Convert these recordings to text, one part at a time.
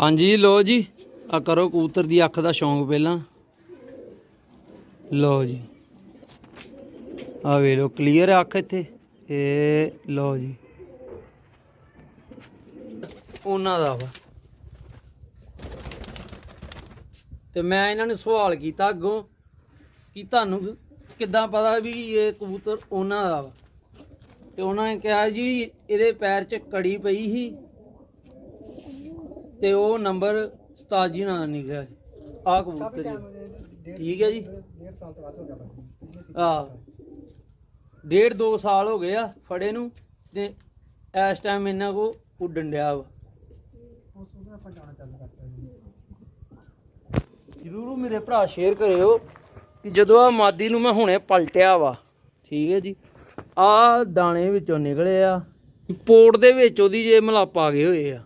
ਹਾਂਜੀ ਲੋ ਜੀ। ਆ ਕਰੋ ਕਬੂਤਰ ਦੀ ਅੱਖ ਦਾ ਸ਼ੌਂਕ ਪਹਿਲਾਂ। ਲੋ ਜੀ। ਆ ਵੇ ਲੋ ਕਲੀਅਰ ਅੱਖ ਇੱਥੇ। ਇਹ ਲੋ ਜੀ। ਉਹਨਾਂ ਦਾ ਵਾ। ਤੇ ਮੈਂ ਇਹਨਾਂ ਨੂੰ ਸਵਾਲ ਕੀਤਾ ਅੱਗੋਂ ਕਿ ਤੁਹਾਨੂੰ ਕਿੱਦਾਂ ਪਤਾ ਵੀ ਇਹ ਕਬੂਤਰ ਉਹਨਾਂ ਦਾ ਵਾ? ਤੇ ਉਹਨਾਂ ਨੇ ਕਿਹਾ ਜੀ, ਇਹਦੇ ਪੈਰ 'ਚ ਕੜੀ ਪਈ ਸੀ। ਤੇ ਉਹ ਨੰਬਰ ਉਸਤਾਦ ਜੀ ਨਾਲ ਨਿਕਲਿਆ ਆ ਕਬੂਤਰ ਜੀ। ਠੀਕ ਹੈ ਜੀ? ਆ ਡੇਢ ਦੋ ਸਾਲ ਹੋ ਗਏ ਆ ਫੜੇ ਨੂੰ ਤੇ ਇਸ ਟਾਈਮ ਇਹਨਾਂ ਕੋ ਉੱਡਣ ਡਿਆ ਵਾ। ਜਰੂਰ ਉਹ ਮੇਰੇ ਭਰਾ ਸ਼ੇਅਰ ਕਰਿਓ ਕਿ ਜਦੋਂ ਆ ਮਾਦੀ ਨੂੰ ਮੈਂ ਹੁਣੇ ਪਲਟਿਆ ਵਾ, ਠੀਕ ਹੈ ਜੀ? ਆ ਦਾਣੇ ਵਿੱਚੋਂ ਨਿਕਲੇ ਆ, ਪੋਟ ਦੇ ਵਿੱਚ ਉਹਦੀ ਜੇ ਮਲਾਪ ਆ ਗਏ ਹੋਏ ਆ।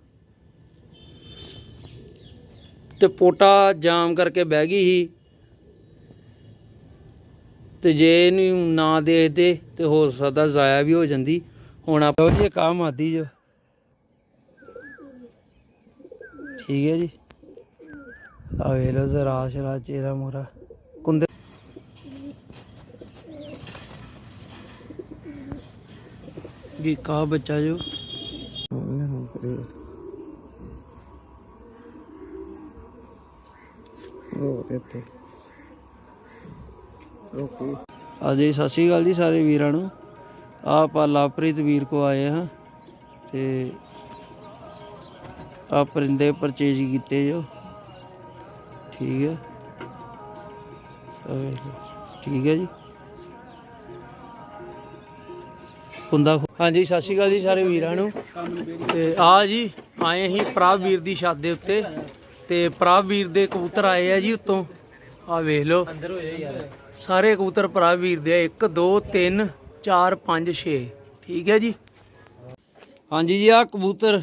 ਤੇ ਪੋਟਾ ਜਾਮ ਕਰਕੇ ਬਹਿ ਗਈ ਸੀ। ਤੇ ਜੇ ਇਹਨੂੰ ਨਾ ਦੇਖਦੇ ਤੇ ਹੋ ਸਕਦਾ ਜ਼ਾਇਆ ਵੀ ਹੋ ਜਾਂਦੀ। ਹੁਣ ਆਪਾਂ ਜੀ ਕਾ ਮਾਦੀ ਜੋ। ਠੀਕ ਹੈ ਜੀ। ਆ ਵੇ ਲੋ ਜ਼ਰਾ ਸ਼ਰਾ ਚੇਰਾ ਮੋਰਾ। ਕੁੰਦੇ ਜੀ ਕਾ ਬੱਚਾ ਜੋ। ਅਜੇ ਸਤਿ ਸ਼੍ਰੀ ਅਕਾਲ ਜੀ ਸਾਰੇ ਵੀਰਾਂ ਨੂੰ। ਆਪਾਂ ਲਾਪ੍ਰੀਤ ਵੀਰ ਕੋ ਆਏ ਹਾਂ ਤੇ ਆ ਪਰਿੰਦੇ ਪਰਚੇਜ ਕੀਤੇ ਜੋ। ਠੀਕ ਹੈ। ਠੀਕ ਹੈ ਜੀ। ਕੁੰਦਾ ਹਾਂਜੀ, ਸਤਿ ਸ਼੍ਰੀ ਅਕਾਲ ਜੀ ਸਾਰੇ ਵੀਰਾਂ ਨੂੰ। ਤੇ ਆ ਜੀ, ਆਏ ਹੀ ਪ੍ਰਭ ਵੀਰ ਦੀ ਛੱਤ ਦੇ ਉੱਤੇ। ਤੇ ਪ੍ਰਭ ਵੀਰ ਦੇ ਕਬੂਤਰ ਆਏ ਆ ਜੀ ਉੱਤੋਂ। ਆ ਵੇਖ ਲਓ। ਅੰਦਰ ਹੋ ਜਾ ਯਾਰ। ਸਾਰੇ ਕਬੂਤਰ ਪ੍ਰਭ ਵੀਰ ਦੇ 1 2 3 4 5 6 ਠੀਕ ਹੈ ਜੀ? ਹਾਂਜੀ ਜੀ ਆ ਕਬੂਤਰ।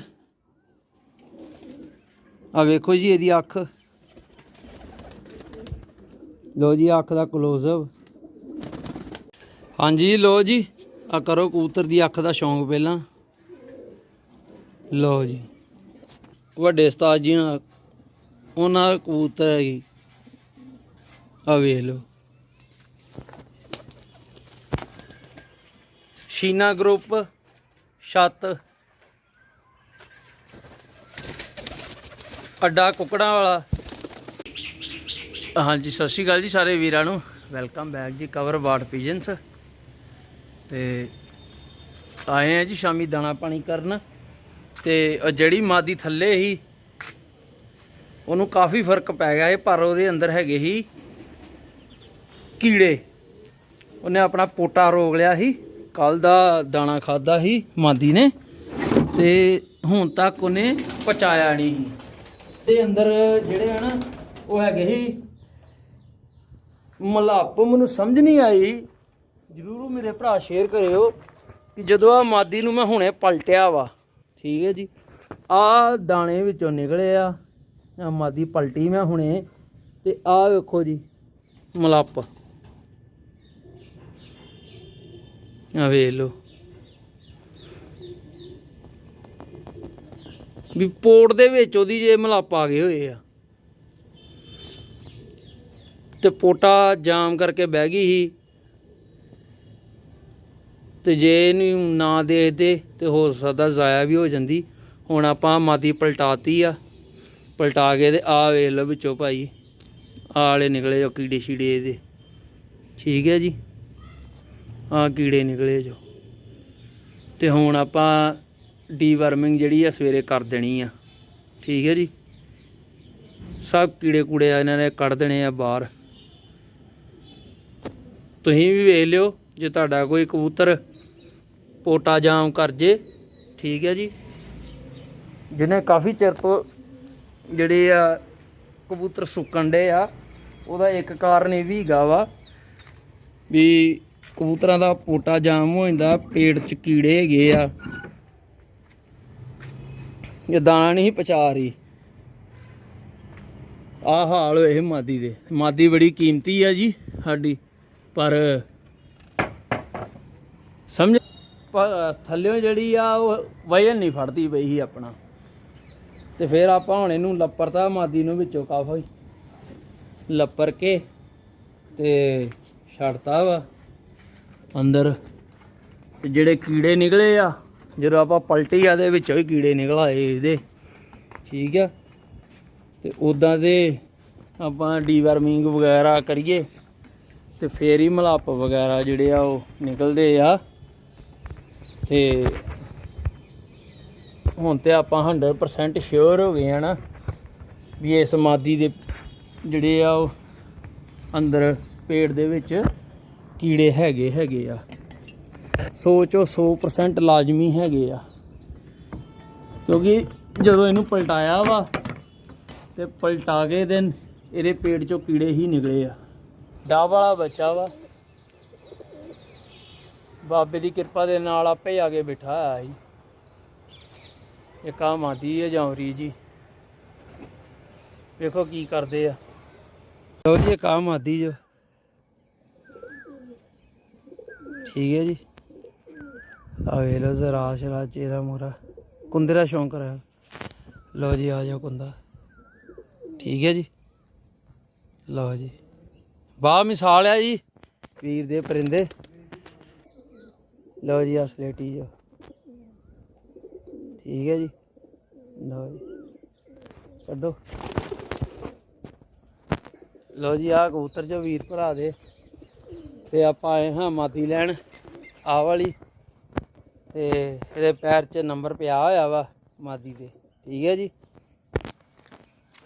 ਆ ਵੇਖੋ ਜੀ ਇਹਦੀ ਅੱਖ। ਲੋ ਜੀ ਅੱਖ ਦਾ ਕਲੋਜ਼ਅਪ ਹਾਂਜੀ ਲੋ ਜੀ। ਆ ਕਰੋ ਕਬੂਤਰ ਦੀ ਅੱਖ ਦਾ ਸ਼ੌਂਕ ਪਹਿਲਾਂ। ਲੋ ਜੀ। ਵੱਡੇ ਉਸਤਾਦ ਜੀ ਨਾਲ ਉਹਨਾਂ ਦਾ ਕਬੂਤਰ ਹੈ ਜੀ। ਆ ਵੇਖ ਲਓ। ਸ਼ੀਨਾ ਗਰੁੱਪ, ਛੱਤ। ਅੱਡਾ ਕੁਕੜਾਂ ਵਾਲਾ। ਹਾਂਜੀ, ਸਤਿ ਸ਼੍ਰੀ ਅਕਾਲ ਜੀ ਸਾਰੇ ਵੀਰਾਂ ਨੂੰ। ਵੈਲਕਮ ਬੈਕ ਜੀ ਕਵਰ ਬਾਟ ਪੀਜਨਸ ਤੇ ਆਏ ਆ ਜੀ ਸ਼ਾਮੀ ਦਾਣਾ ਪਾਣੀ ਕਰਨ। ਤੇ ਜਿਹੜੀ ਮਾਦੀ ਥੱਲੇ ਸੀ ਉਹਨੂੰ ਕਾਫੀ ਫ਼ਰਕ ਪੈ ਗਿਆ ਇਹ, ਪਰ ਉਹਦੇ ਅੰਦਰ ਹੈਗੇ ਸੀ ਕੀੜੇ। ਉਹਨੇ ਆਪਣਾ ਪੋਟਾ ਰੋਗ ਲਿਆ ਸੀ, ਕੱਲ ਦਾ ਦਾਣਾ ਖਾਦਾ ਸੀ ਮਾਦੀ ਨੇ, ਤੇ ਹੁਣ ਤੱਕ ਉਹਨੇ ਪਚਾਇਆ ਨਹੀਂ। ਸੀ ਤੇ ਅੰਦਰ ਜਿਹੜੇ ਆ ਨਾ, ਉਹ ਹੈਗੇ ਸੀ ਮਲਾਪ। ਮੈਨੂੰ ਸਮਝ ਨਹੀਂ ਆਈ। ਜਰੂਰ ਮੇਰੇ ਭਰਾ ਸ਼ੇਅਰ ਕਰਿਓ ਕਿ ਜਦੋਂ ਆ ਮਾਦੀ ਨੂੰ ਮੈਂ ਹੁਣੇ ਪਲਟਿਆ ਵਾ। ਠੀਕ ਹੈ ਜੀ। ਆ ਦਾਣੇ ਵਿੱਚੋਂ ਨਿਕਲੇ ਆ। ਮਾਦੀ ਪਲਟੀ ਮੈਂ ਹੁਣੇ ਤੇ ਆਹ ਵੇਖੋ ਜੀ, ਮਲੱਪ। ਆ ਵੇਖ ਲਓ। ਵੀ ਪੋਟ ਦੇ ਵਿੱਚ ਉਹਦੀ ਜੇ ਮਲੱਪ ਆ ਗਏ ਹੋਏ ਆ। ਤੇ ਪੋਟਾ ਜਾਮ ਕਰਕੇ ਬਹਿ ਗਈ ਸੀ। ਤੇ ਜੇ ਇਹਨੂੰ ਨਾ ਦੇਖਦੇ ਤੇ ਹੋ ਸਕਦਾ ਜ਼ਾਇਆ ਵੀ ਹੋ ਜਾਂਦੀ। ਹੁਣ ਆਪਾਂ ਮਾਦੀ ਪਲਟਾਤੀ ਆ। ਪਲਟਾ ਕੇ ਤੇ ਆ ਵੇਖ ਲਓ ਵਿੱਚੋਂ ਭਾਈ। ਆਹ ਵਾਲੇ ਨਿਕਲੇ ਜੋ ਕੀੜੇ ਛੀੜੇ ਇਹਦੇ। ਠੀਕ ਹੈ ਜੀ? ਆ ਕੀੜੇ ਨਿਕਲੇ ਜੋ। ਤੇ ਹੁਣ ਆਪਾਂ ਡੀਵਰਮਿੰਗ ਜਿਹੜੀ ਆ ਸਵੇਰੇ ਕਰ ਦੇਣੀ ਆ। ਠੀਕ ਹੈ ਜੀ? ਸਭ ਕੀੜੇ ਕੂੜੇ ਆ ਇਹਨਾਂ ਨੇ ਕੱਢ ਦੇਣੇ ਆ ਬਾਹਰ। ਤੁਸੀਂ ਵੀ ਵੇਖ ਲਿਓ, ਜੇ ਤੁਹਾਡਾ ਕੋਈ ਕਬੂਤਰ ਪੋਟਾ ਜਾਮ ਕਰ ਜੇ। ਠੀਕ ਹੈ ਜੀ? ਜਿਹਨੇ ਕਾਫੀ ਚਿਰ ਤੋਂ ਜਿਹੜੇ ਆ ਕਬੂਤਰ ਸੁੱਕਣ ਡੇ ਆ, ਉਹਦਾ ਇੱਕ ਕਾਰਨ ਇਹ ਵੀ ਹੈਗਾ ਵਾ ਵੀ ਕਬੂਤਰਾਂ ਦਾ ਪੋਟਾ ਜਾਮ ਹੋ ਜਾਂਦਾ, ਪੇਟ 'ਚ ਕੀੜੇ ਹੈਗੇ ਆ। ਇਹ ਦਾਣਾ ਨਹੀਂ ਪਚਾ ਰਹੀ। ਆ ਹਾਲ ਹੋਏ ਮਾਦੀ ਦੇ। ਮਾਦੀ ਬੜੀ ਕੀਮਤੀ ਆ ਜੀ ਸਾਡੀ, ਪਰ ਸਮਝ ਪ- ਥੱਲਿਓਂ ਜਿਹੜੀ ਆ, ਉਹ ਵਜਨ ਨਹੀਂ ਫੜਦੀ ਪਈ ਸੀ ਆਪਣਾ। ਤੇ ਫਿਰ ਆਪਾਂ ਹੁਣ ਇਹਨੂੰ ਲੱਪਰਤਾ ਮਾਦੀ ਨੂੰ ਵਿੱਚੋਂ ਕਾਫੀ ਲੱਪਰ ਕੇ ਤੇ ਛੱਡਤਾ ਵਾ ਅੰਦਰ। ਤੇ ਜਿਹੜੇ ਕੀੜੇ ਨਿਕਲੇ ਆ, ਜਦੋਂ ਆਪਾਂ ਪਲਟੀ ਆ ਦੇ ਵਿੱਚੋਂ ਹੀ ਕੀੜੇ ਨਿਕਲ ਆਏ ਇਹਦੇ। ਠੀਕ ਆ? ਤੇ ਉਦਾਂ ਦੇ ਆਪਾਂ ਡੀਵਰਮਿੰਗ ਵਗੈਰਾ ਕਰੀਏ, ਤੇ ਫੇਰ ਹੀ ਮਲਾਪ ਵਗੈਰਾ ਜਿਹੜੇ ਆ ਉਹ ਨਿਕਲਦੇ ਆ। ਤੇ ਹੁਣ ਤੇ ਆਪਾਂ 100% ਸ਼ੋਰ ਹੋ ਗਏ ਆ ਨਾ ਵੀ ਇਸ ਮਾਦੀ ਦੇ ਜਿਹੜੇ ਆ ਉਹ ਅੰਦਰ ਪੇਟ ਦੇ ਵਿੱਚ ਕੀੜੇ ਹੈਗੇ ਹੈਗੇ ਆ। ਸੋਚੋ 100% ਲਾਜ਼ਮੀ ਹੈਗੇ ਆ। ਕਿਉਂਕਿ ਜਦੋਂ ਇਹਨੂੰ ਪਲਟਾਇਆ ਵਾ ਤੇ ਪਲਟਾ ਕੇ ਤੇ ਇਹਦੇ ਪੇਟ ਚੋਂ ਕੀੜੇ ਹੀ ਨਿਕਲੇ ਆ। ਡਾਬ ਵਾਲਾ ਬੱਚਾ ਵਾ। ਬਾਬੇ ਦੀ ਕਿਰਪਾ ਦੇ ਨਾਲ ਆਪੇ ਆ ਕੇ ਬਿਠਾ ਆਇਆ ਸੀ। ਇੱਕ ਆ ਮਾਦੀ ਹੈ ਜੌਂਰੀ ਜੀ। ਵੇਖੋ ਕੀ ਕਰਦੇ ਆ। ਲੋ ਜੀ, ਇੱਕ ਆ ਮਾਦੀ ਜੋ। ਠੀਕ ਹੈ ਜੀ। ਆ ਵੇ ਲੋ ਜ਼ਰਾ ਸ਼ਰਾ ਚੇਰਾ ਮੋਰਾ ਕੁੰਦੇ ਦਾ ਸ਼ੌਂਕ ਰਿਹਾ ਲੋ ਜੀ, ਆ ਜਾਓ ਕੁੰਦਾ। ਠੀਕ ਹੈ ਜੀ। ਲਓ ਜੀ। ਵਾਹ, ਮਿਸਾਲ ਆ ਜੀ। ਵੀਰ ਦੇ ਪਰਿੰਦੇ। ਲਓ ਜੀ ਆ ਸਲੇਟੀ ਜੋ। ਠੀਕ ਹੈ ਜੀ। ਲਓ ਜੀ। ਕੱਢੋ। ਲਓ ਜੀ, ਆਹ ਕਬੂਤਰ ਜੋ ਵੀਰ ਭਰਾ ਦੇ। ਤੇ ਆਪਾਂ ਆਏ ਹਾਂ ਮਾਤੀ ਲੈਣ। ਆ ਵਾਲੀ। ਤੇ ਇਹਦੇ ਪੈਰ 'ਚ ਨੰਬਰ ਪਿਆ ਹੋਇਆ ਵਾ ਮਾਦੀ ਦੇ। ਠੀਕ ਹੈ ਜੀ।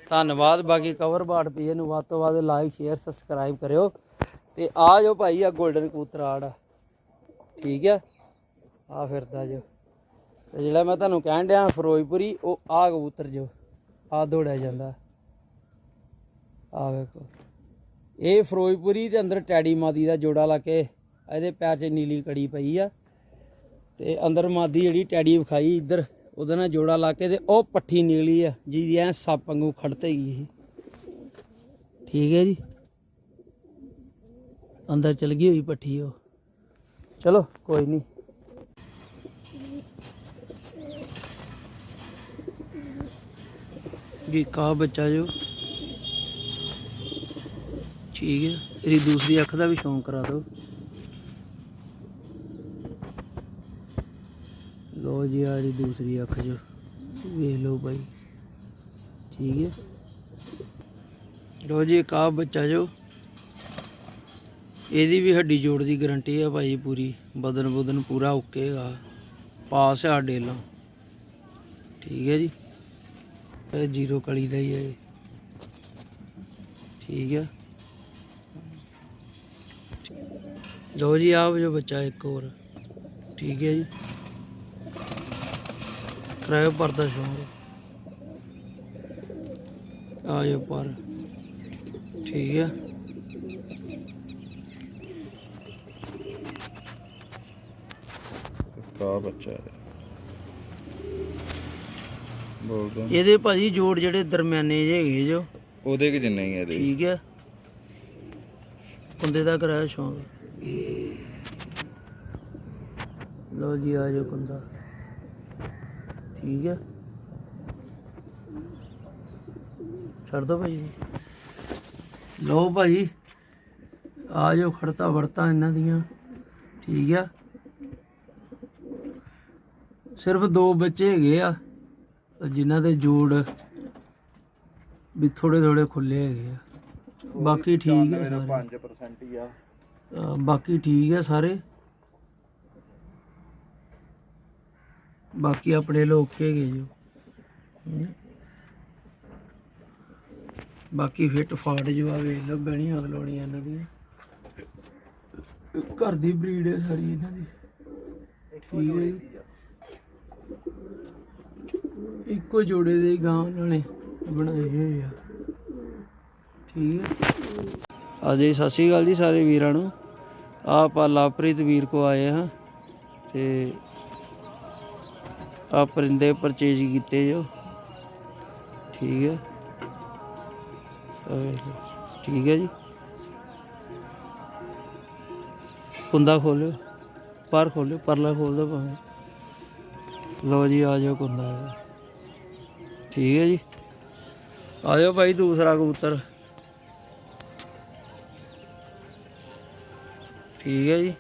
ਧੰਨਵਾਦ। ਬਾਕੀ ਕਵਰ ਬਾੜ ਪੀਏ ਨੂੰ ਵੱਧ ਤੋਂ ਵੱਧ ਲਾਈਕ ਸ਼ੇਅਰ ਸਬਸਕ੍ਰਾਈਬ ਕਰਿਓ। ਤੇ ਆ ਜੋ ਭਾਈ ਆ 골ਡਨ ਕਬੂਤਰ ਆੜ ਠੀਕ ਹੈ। ਆ ਫਿਰਦਾ ਜੋ। ਤੇ ਜਿਹੜਾ ਮੈਂ ਤੁਹਾਨੂੰ ਕਹਿਣ ਡਿਆ ਫਿਰੋਜ਼ਪੁਰੀ, ਉਹ ਆ ਕਬੂਤਰ ਜੋ ਆ ਦੌੜਿਆ ਜਾਂਦਾ। ਆ ਵੇਖੋ। ਇਹ ਫਿਰੋਜ਼ਪੁਰੀ ਦੇ ਅੰਦਰ ਟੈਡੀ ਮਾਦੀ ਦਾ ਜੋੜਾ ਲਾ ਕੇ ਇਹਦੇ ਪੈਰ 'ਚ ਨੀਲੀ ਕੜੀ ਪਈ ਆ। ਤੇ ਅੰਦਰ ਮਾਦੀ ਜਿਹੜੀ ਟੈਡੀ ਵਿਖਾਈ ਇੱਧਰ, ਉਹਦੇ ਨਾਲ ਜੋੜਾ ਲਾ ਕੇ ਤੇ ਉਹ ਪੱਠੀ ਨਿਕਲੀ ਆ, ਜਿਹਦੀ ਐ ਸੱਪ ਵਾਂਗੂ ਖੜਤੇ ਗਈ ਇਹ ਠੀਕ ਹੈ ਜੀ। ਅੰਦਰ ਚਲ ਗਈ ਹੋਈ ਪੱਠੀ ਉਹ। ਚਲੋ, ਕੋਈ ਨਹੀਂ। ਜੀ ਕਾ ਬੱਚਾ ਜੋ। ਠੀਕ ਹੈ। ਇਹਦੀ ਦੂਸਰੀ ਅੱਖ ਦਾ ਵੀ ਸ਼ੌਂਕ ਕਰਾ ਦਿਓ। ਲੋ ਜੀ ਆ ਜੀ ਦੂਸਰੀ ਅੱਖ ਜੋ। ਵੇਖ ਲਓ ਭਾਈ ਠੀਕ ਹੈ। ਲੋ ਜੀ, ਇੱਕ ਆ ਬੱਚਾ ਜੋ। ਇਹਦੀ ਵੀ ਹੱਡੀ ਜੋੜ ਦੀ ਗਾਰੰਟੀ ਆ ਭਾਈ ਪੂਰੀ। ਬਦਨ ਬਦਨ ਪੂਰਾ ਓਕੇ ਆ। ਪਾਸ ਆ ਡੇਲਾ। ਠੀਕ ਹੈ ਜੀ। ਇਹ ਜ਼ੀਰੋ ਕਲੀ ਦਾ ਹੀ ਹੈ ਇਹ। ਠੀਕ ਹੈ ਲੋ ਜੀ ਆਪ ਜੋ ਬੱਚਾ ਇੱਕ ਹੋਰ। ਠੀਕ ਹੈ ਜੀ। ਕਰਾਇਓ ਪਰਦਾ ਸ਼ੋਰ ਆ ਜਾਓ ਪਰ ਠੀਕ ਹੈ ਕਾ ਬੱਚਾ ਹੈ। ਇਹਦੇ ਭਾਜੀ ਜੋੜ ਜਿਹੜੇ ਦਰਮਿਆਨੇ ਜਿਹੇ ਹੈਗੇ ਜੋ। ਉਹਦੇ ਕਿ ਜਿੰਨੇ ਹੀ ਆ ਇਹਦੇ? ਠੀਕ ਹੈ। ਕੁੰਦੇ ਦਾ ਕਰਾਇਆ ਸ਼ੌਂਕ ਲੋ ਜੀ ਆ ਜਾਓ ਕੁੰਦਾ। ਠੀਕ ਹੈ। ਛੱਡ ਦੋ ਭਾਈ ਲੋ ਭਾਈ ਆ ਜਾਓ ਖੜਤਾ ਵਰਤਾ ਇਹਨਾਂ ਦੀਆਂ। ਠੀਕ ਆ ਸਿਰਫ ਦੋ ਬੱਚੇ ਹੈਗੇ ਆ। ਜਿਨ੍ਹਾਂ ਦੇ ਜੋੜ ਵੀ ਥੋੜੇ ਥੋੜੇ ਖੁੱਲੇ ਹੈਗੇ ਆ। ਬਾਕੀ ਠੀਕ ਹੈ ਸਾਰੇ। 5% ਹੀ ਆ। ਬਾਕੀ ਠੀਕ ਹੈ ਸਾਰੇ। ਬਾਕੀ ਆਪਣੇ ਲੋਕ ਹੈਗੇ ਜੋ। ਹਮ। ਬਾਕੀ ਫਿੱਟ ਫਾਟ ਜੋ ਆ ਵੇਖ ਲਓ ਬਹਿਣੀਆਂ ਅਗਲੋਣੀਆਂ ਇਹਨਾਂ ਦੀਆਂ। ਘਰ ਦੀ ਬਰੀਡ ਹੈ ਸਾਰੀ ਇਹਨਾਂ ਦੀ। ਠੀਕ ਹੈ ਜੀ। ਇੱਕੋ ਜੋੜੇ ਦੇ ਗਾਂ ਉਹਨਾਂ ਨੇ ਬਣਾਏ ਹੋਏ ਆ। ਠੀਕ ਹੈ ਹਾਂਜੀ ਸਤਿ ਸ਼੍ਰੀ ਅਕਾਲ ਜੀ ਸਾਰੇ ਵੀਰਾਂ ਨੂੰ। ਆਹ ਆਪਾਂ ਲਵਪ੍ਰੀਤ ਵੀਰ ਕੋ ਆਏ ਹਾਂ ਤੇ ਆ ਪਰਿੰਦੇ ਪਰਚੇਜ ਕੀਤੇ ਜੋ। ਠੀਕ ਹੈ ਠੀਕ ਹੈ ਜੀ। ਕੁੰਦਾ ਖੋਲਿਓ ਪਰ ਖੋਲਿਓ, ਪਰਲਾ ਖੋਲ ਦੋ ਭਾਵੇਂ। ਲਓ ਜੀ, ਆ ਜਾਓ ਕੁੰਦਾ ਇਹਦਾ। ਠੀਕ ਹੈ ਜੀ। ਆ ਜਾਓ ਭਾਈ ਦੂਸਰਾ ਕਬੂਤਰ। ਠੀਕ ਹੈ ਜੀ।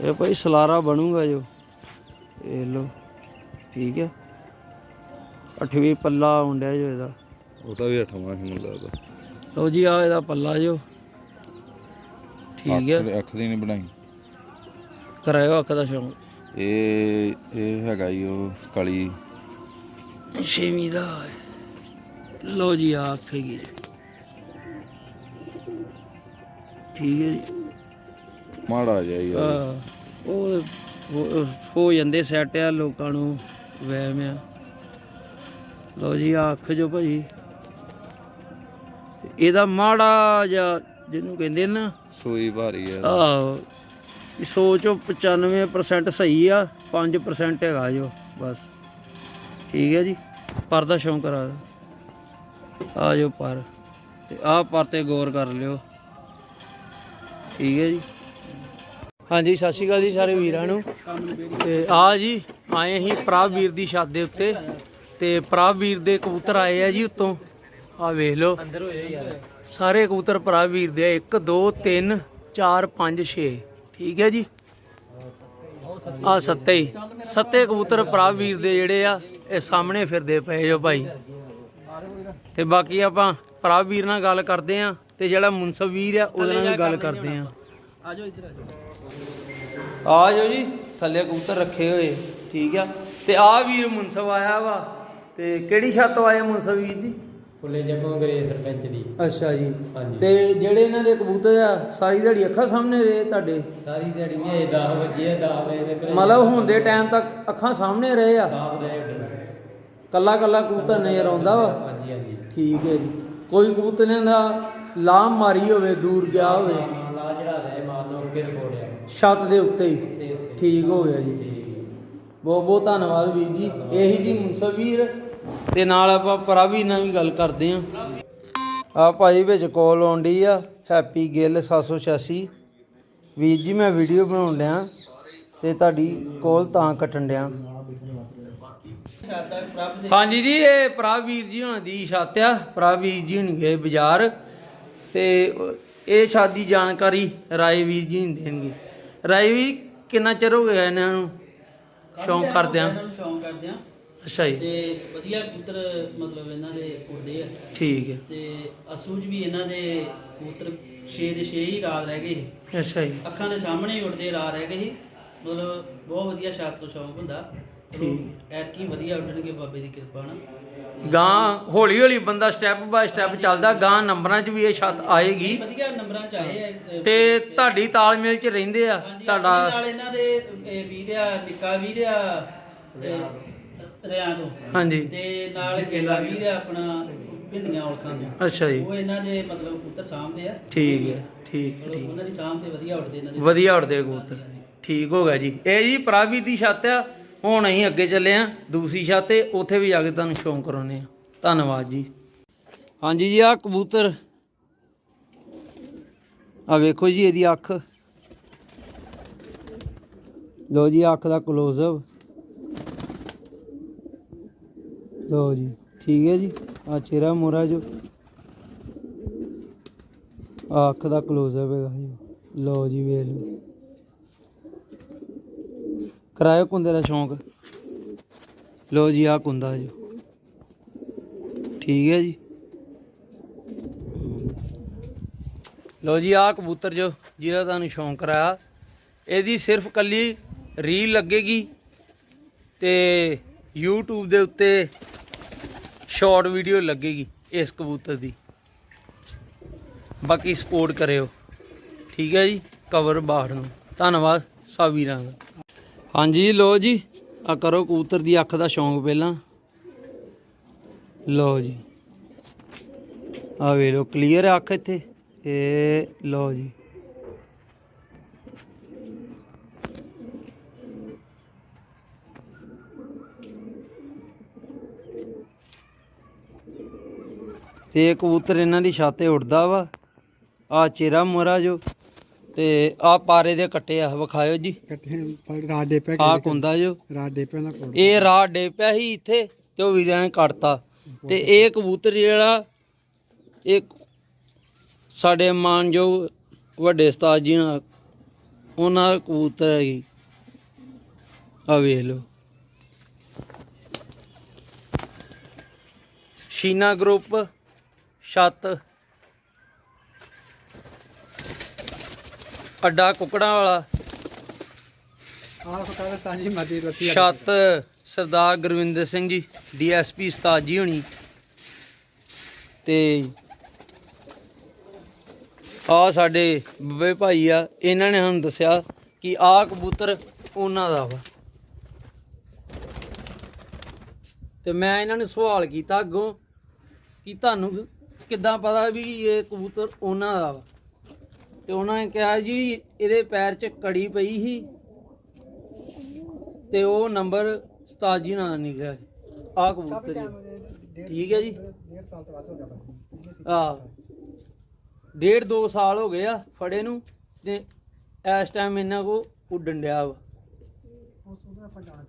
ਇਹ ਭਾਈ ਸਲਾਰਾ ਬਣੂਗਾ ਜੋ। ਇਹ ਲੋ ਠੀਕ ਹੈ। ਅੱਠਵੀਂ ਪੱਲਾ ਹੁੰਦਿਆ ਜੋ ਇਹਦਾ। ਉਹਦਾ ਵੀ ਅਠਵਾਂ ਸੀ ਮੈਨੂੰ ਲੱਗਦਾ। ਲੋ ਜੀ ਆ ਇਹਦਾ ਪੱਲਾ ਜੋ। ਠੀਕ ਹੈ। ਅੱਖ ਦੀ ਨਹੀਂ ਬਣਾਈ। ਕਰਾਇਓ ਅੱਖ ਦਾ ਸ਼ੌਂਕ। ਇਹ ਇਹ ਹੈਗਾ ਜੀ ਉਹ ਕਲੀ। ਛੇਵੀਂ ਦਾ ਲੋ ਜੀ ਆ ਫੇਗੀ ਠੀਕ ਹੈ ਮਾੜਾ ਜਿਹਾ ਆ, ਉਹ ਹੋ- ਜਾਂਦੇ ਸੈਟ ਆ ਲੋਕਾਂ ਨੂੰ ਵੈਮ ਆ। ਲੋ ਜੀ ਆਹ ਅੱਖ ਜੋ ਭਾਜੀ। ਇਹਦਾ ਮਾੜਾ ਜਾਂ ਜਿਹਨੂੰ ਕਹਿੰਦੇ ਨਾ ਸੂਈ ਭਾਰੀ ਆ। ਆਹ 100 ਚੋਂ 95% ਸਹੀ ਆ 5% ਹੈਗਾ ਜੋ ਬਸ। ਠੀਕ ਹੈ ਜੀ? ਪਰ ਦਾ ਸ਼ੌਂਕ ਕਰਾ ਆ ਜੋ ਪਰ। ਤੇ ਆਹ ਪਰ ਤੇ ਗੌਰ ਕਰ ਲਿਓ। ਠੀਕ ਹੈ ਜੀ? ਹਾਂਜੀ ਸਤਿ ਸ਼੍ਰੀ ਅਕਾਲ ਜੀ ਸਾਰੇ ਵੀਰਾਂ ਨੂੰ। ਤੇ ਆ ਜੀ ਆਏ ਹੀ ਪ੍ਰਭ ਵੀਰ ਦੀ ਛੱਤ ਦੇ ਉੱਤੇ। ਤੇ ਪ੍ਰਭ ਵੀਰ ਦੇ ਕਬੂਤਰ ਆਏ ਆ ਜੀ ਉੱਤੋਂ। ਆ ਵੇਖ ਲਓ। ਸਾਰੇ ਕਬੂਤਰ ਪ੍ਰਭ ਵੀਰ ਦੇ 1 2 3 4 5 6 ਠੀਕ ਹੈ ਜੀ। ਆ ਸੱਤੇ ਹੀ। ਸੱਤੇ ਕਬੂਤਰ ਪ੍ਰਭ ਵੀਰ ਦੇ ਜਿਹੜੇ ਆ, ਇਹ ਸਾਹਮਣੇ ਫਿਰਦੇ ਪਏ ਜੋ ਭਾਈ। ਤੇ ਬਾਕੀ ਆਪਾਂ ਪ੍ਰਭ ਵੀਰ ਨਾਲ ਗੱਲ ਕਰਦੇ ਆ, ਤੇ ਜਿਹੜਾ ਮੁਨਸਬ ਵੀਰ ਆ, ਉਹਦੇ ਨਾਲ ਵੀ ਗੱਲ ਕਰਦੇ ਆ। ਆਜੋ ਇੱਧਰ ਆਜੋ ਆ ਜਾਓ ਜੀ, ਥੱਲੇ ਕਬੂਤਰ ਰੱਖੇ ਹੋਏ, ਠੀਕ ਆ। ਤੇ ਆ ਵੀਰ ਮੁਨਸਬ ਆਇਆ ਵਾ, ਤੇ ਕਿਹੜੀ ਛੱਤ ਤੋਂ ਆਏ ਮੁਨਸਬ ਵੀਰ ਜੀ? ਫੁੱਲੇ ਜੱਗੋਂ ਗਰੇ ਸਰਪੰਚ ਦੀ। ਅੱਛਾ ਜੀ। ਹਾਂਜੀ। ਤੇ ਜਿਹੜੇ ਇਹਨਾਂ ਦੇ ਕਬੂਤਰ ਆ ਸਾਰੀ ਦਿਹਾੜੀ ਅੱਖਾਂ ਸਾਹਮਣੇ ਰਹੇ ਤੁਹਾਡੇ? ਸਾਰੀ ਦਿਹਾੜੀ ਵੀ 10 ਵਜੇ 10 ਵਜੇ ਦੇ ਘਰੇ ਮਤਲਬ ਹੁੰਦੇ ਟਾਈਮ ਤੱਕ ਅੱਖਾਂ ਸਾਹਮਣੇ ਰਹੇ ਆ? ਸਾਫ਼ ਦੇ। ਕੱਲਾ ਕੱਲਾ ਕਬੂਤਰ ਨਜ਼ਰ ਆਉਂਦਾ ਵਾ? ਹਾਂਜੀ ਹਾਂਜੀ। ਠੀਕ ਹੈ ਜੀ। ਕੋਈ ਕਬੂਤਰ ਨੇ ਦਾ ਲਾਮ ਮਾਰੀ ਹੋਵੇ ਦੂਰ ਗਿਆ ਹੋਵੇ? ਲਾ ਚੜਾ ਦੇ ਮਾਂ ਨੂੰ ਅੱਗੇ ਰਿਪੋਰਟ ਆ। ਛੱਤ ਦੇ ਉੱਤੇ ਹੀ? ਠੀਕ ਹੋ ਗਿਆ ਜੀ। ਬਹੁਤ ਬਹੁਤ ਧੰਨਵਾਦ ਵੀਰ ਜੀ। ਇਹੀ ਜੀ ਮੁਨਸਬ ਵੀਰ ਤੇ ਨਾਲ ਆਪਾਂ ਪ੍ਰਭੀ ਨਾਲ ਵੀ ਗੱਲ ਕਰਦੇ ਆਂ ਆ ਭਾਈ ਵਿੱਚ ਕਾਲ ਆਉਂਦੀ ਆ ਹੈਪੀ ਗਿੱਲ 786 ਵੀਰ ਜੀ, ਮੈਂ ਵੀਡੀਓ ਬਣਾਉਣ ਡਿਆ, ਤੇ ਤੁਹਾਡੀ ਕਾਲ ਤਾਂ ਕੱਟਣ ਡਿਆ। ਹਾਂਜੀ ਜੀ, ਇਹ ਪ੍ਰਭ ਵੀਰ ਜੀ ਹੁਣਾਂ ਦੀ ਛੱਤ ਆ ਪ੍ਰਭ ਵੀਰ ਜੀ ਹੁਣੀ ਗਏ ਬਾਜ਼ਾਰ। ਤੇ ਇਹ ਛੱਤ ਜਾਣਕਾਰੀ ਰਾਏ ਵੀਰ ਜੀ ਨੂੰ ਦੇਣਗੇ। ਰਾਏ ਵੀ ਕਿੰਨਾ ਚਿਰ ਹੋ ਗਿਆ ਇਹਨਾਂ ਨੂੰ? ਸ਼ੌਂਕ ਕਰਦਿਆਂ ਸ਼ੌਂਕ ਕਰਦਿਆਂ ਅੱਛਾ ਜੀ। ਤੇ ਵਧੀਆ ਕਬੂਤਰ ਮਤਲਬ ਇਹਨਾਂ ਦੇ ਉੱਡਦੇ ਆ। ਠੀਕ ਹੈ ਤੇ ਅਸੂ 'ਚ ਵੀ ਇਹਨਾਂ ਦੇ ਕਬੂਤਰ 6 ਦੇ 6 ਹੀ ਰਾਤ ਰਹਿ ਗਏ ਸੀ। ਅੱਛਾ ਜੀ। ਅੱਖਾਂ ਦੇ ਸਾਹਮਣੇ ਹੀ ਉੱਡਦੇ ਰਾਤ ਰਹਿ ਗਏ ਸੀ। ਮਤਲਬ ਬਹੁਤ ਵਧੀਆ ਛੱਤ ਤੋਂ ਸ਼ੌਂਕ ਹੁੰਦਾ। ਠੀਕ। ਐਰਕੀ ਵਧੀਆ ਉੱਡਣਗੇ ਬਾਬੇ ਦੀ ਕਿਰਪਾ ਨਾਲ। ਗਾਂ ਹੌਲੀ ਹੌਲੀ ਬੰਦਾ ਸਟੈਪ ਬਾਏ ਸਟੈਪ ਚੱਲਦਾ। ਗਾਂ ਨੰਬਰਾਂ 'ਚ ਵੀ ਇਹ ਛੱਤ ਆਏਗੀ। ਵਧੀਆ ਨੰਬਰਾਂ 'ਚ ਆਏ ਆ। ਅਹ, ਤੇ ਤੁਹਾਡੀ ਤਾਲਮੇਲ 'ਚ ਰਹਿੰਦੇ ਆ। ਹਾਂਜੀ, ਤੁਹਾਡਾ ਨਾਲ ਇਹਨਾਂ ਦੇ ਵੀਰ ਆ ਨਿੱਕਾ ਵੀਰ ਆ ਤੇ ਰਿਆਂ ਤੋਂ। ਹਾਂਜੀ। ਤੇ ਨਾਲ ਗੇਲਾ ਵੀਰ ਆ ਆਪਣਾ ਭਿੰਡੀਆਂ ਔਲਖਾਂ ਤੋਂ ਅੱਛਾ ਜੀ। ਉਹ ਇਹਨਾਂ ਦੇ ਮਤਲਬ ਕਬੂਤਰ ਸਾਂਭਦੇ ਆ। ਠੀਕ ਹੈ ਠੀਕ ਹੈ, ਠੀਕ। ਉਹਨਾਂ ਦੀ ਵਧੀਆ ਉੱਡਦੇ ਇਹਨਾਂ ਦੇ। ਵਧੀਆ ਉੜਦੇ ਕਬੂਤਰ। ਠੀਕ ਹੋ ਗਿਆ ਜੀ। ਇਹ ਜੀ ਪ੍ਰਾਵੀ ਦੀ ਛੱਤ ਆ। ਹੁਣ ਅਸੀਂ ਅੱਗੇ ਚੱਲੇ ਆ ਦੂਸਰੀ ਛੱਤ ਤੇ। ਉੱਥੇ ਵੀ ਜਾ ਕੇ ਤੁਹਾਨੂੰ ਸ਼ੌਂਕ ਕਰਾਉਨੇ ਆ। ਧੰਨਵਾਦ ਜੀ। ਹਾਂਜੀ ਜੀ ਆ ਕਬੂਤਰ। ਆ ਵੇਖੋ ਜੀ ਇਹਦੀ ਅੱਖ। ਲੋ ਜੀ ਅੱਖ ਦਾ ਕਲੋਜ਼ਅਪ ਲਓ ਜੀ, ਠੀਕ ਹੈ ਜੀ। ਆ ਚਿਹਰਾ ਮੋਰਾ ਜੋ। ਆਹ ਅੱਖ ਦਾ ਕਲੋਜ਼ਅਪ ਹੈਗਾ ਜੀ। ਲੋ ਜੀ, ਵੇਖ ਲਓ। ਕਰਾਇਓ ਕੁੰਦੇ ਦਾ ਸ਼ੌਂਕ। ਲਓ ਜੀ ਆ ਕੁੰਦਾ ਜੋ। ਠੀਕ ਹੈ ਜੀ। ਲਓ ਜੀ ਆ ਕਬੂਤਰ ਜੋ, ਜਿਹਦਾ ਤੁਹਾਨੂੰ ਸ਼ੌਂਕ ਕਰਾਇਆ। ਇਹਦੀ ਸਿਰਫ ਕੱਲੀ ਰੀਲ ਲੱਗੇਗੀ ਤੇ YouTube ਦੇ ਉੱਤੇ ਸ਼ਾਰਟ ਵੀਡੀਓ ਲੱਗੇਗੀ ਇਸ ਕਬੂਤਰ ਦੀ। ਬਾਕੀ ਸਪੋਰਟ ਕਰਿਓ। ਠੀਕ ਹੈ ਜੀ? ਕਵਰ ਬਾਹਰ ਨੂੰ। ਧੰਨਵਾਦ ਸਭ ਵੀਰਾਂ ਦਾ। ਹਾਂਜੀ ਲੋ ਜੀ। ਆ ਕਰੋ ਕਬੂਤਰ ਦੀ ਅੱਖ ਦਾ ਸ਼ੌਂਕ ਪਹਿਲਾਂ। ਲੋ ਜੀ। ਆ ਵੇ ਕਲੀਅਰ ਅੱਖ ਇੱਥੇ। ਇਹ ਲੋ ਜੀ। ਤੇ ਇਹ ਕਬੂਤਰ ਇਹਨਾਂ ਦੀ ਛਾਤੇ ਉੱਡਦਾ ਵਾ। ਆ ਚਿਹਰਾ ਮੋਰਾ ਜੋ। ਤੇ ਆ ਪਾਰੇ ਦੇ ਕੱਟੇ ਆ ਵਿਖਾਇਓ ਜੀ। ਕੱਟੇ ਰਾਤ ਦੇ ਪੈ ਆ ਕੁੰਦਾ ਜੋ। ਰਾਤ ਦੇ ਨਾ ਇਹ ਰਾਤ ਡੇ ਪਿਆ ਸੀ ਇੱਥੇ ਤੇ ਉਹ ਵੀਰਾਂ ਨੇ ਕੱਟਤਾ। ਤੇ ਇਹ ਕਬੂਤਰ ਜਿਹੜਾ ਇਹ ਸਾਡੇ ਮਾਨਯੋਗ ਵੱਡੇ ਉਸਤਾਦ ਜੀ ਨਾਲ ਉਹਨਾਂ ਦਾ ਕਬੂਤਰ ਹੈ ਜੀ। ਆ ਵੇਖ ਲਓ। ਸ਼ੀਨਾ ਗਰੁੱਪ ਛੱਤ। ਅੱਡਾ ਕੁਕੜਾਂ ਵਾਲਾ। ਆਹ ਫਕਾਰ ਸਾਂਝੀ ਮਾਦੀ ਲੱਤੀ ਛੱਤ ਸਰਦਾਰ ਗੁਰਵਿੰਦਰ ਸਿੰਘ ਜੀ ਡੀਐਸਪੀ ਉਸਤਾਦ ਜੀ ਹੋਣੀ। ਤੇ ਆ ਸਾਡੇ ਬੱਬੇ ਭਾਈ ਆ ਇਹਨਾਂ ਨੇ ਸਾਨੂੰ ਦੱਸਿਆ ਕਿ ਆਹ ਕਬੂਤਰ ਉਹਨਾਂ ਦਾ ਵਾ। ਤੇ ਮੈਂ ਇਹਨਾਂ ਨੂੰ ਸਵਾਲ ਕੀਤਾ ਅੱਗੋਂ ਕਿ ਤੁਹਾਨੂੰ ਕਿੱਦਾਂ ਪਤਾ ਵੀ ਇਹ ਕਬੂਤਰ ਉਹਨਾਂ ਦਾ ਵਾ? ਤੇ ਉਹਨਾਂ ਨੇ ਕਿਹਾ ਜੀ ਇਹਦੇ ਪੈਰ 'ਚ ਕੜੀ ਪਈ ਸੀ ਤੇ ਉਹ ਨੰਬਰ ਉਸਤਾਦ ਜੀ ਨਾਲ ਨਹੀਂ ਗਿਆ ਆ ਕਬੂਤਰ ਜੀ। ਠੀਕ ਹੈ ਜੀ। ਡੇਢ ਸਾਲ ਤੋਂ ਬਾਅਦ ਹੋ ਗਿਆ ਆ ਡੇਢ ਦੋ ਸਾਲ ਹੋ ਗਏ ਆ ਫੜੇ ਨੂੰ ਤੇ ਇਸ ਟਾਈਮ ਇਹਨਾਂ ਕੋ ਉੱਡਣ ਡਿਆ ਵਾ। ਉਸ ਆਪਾਂ ਜਾਣਾ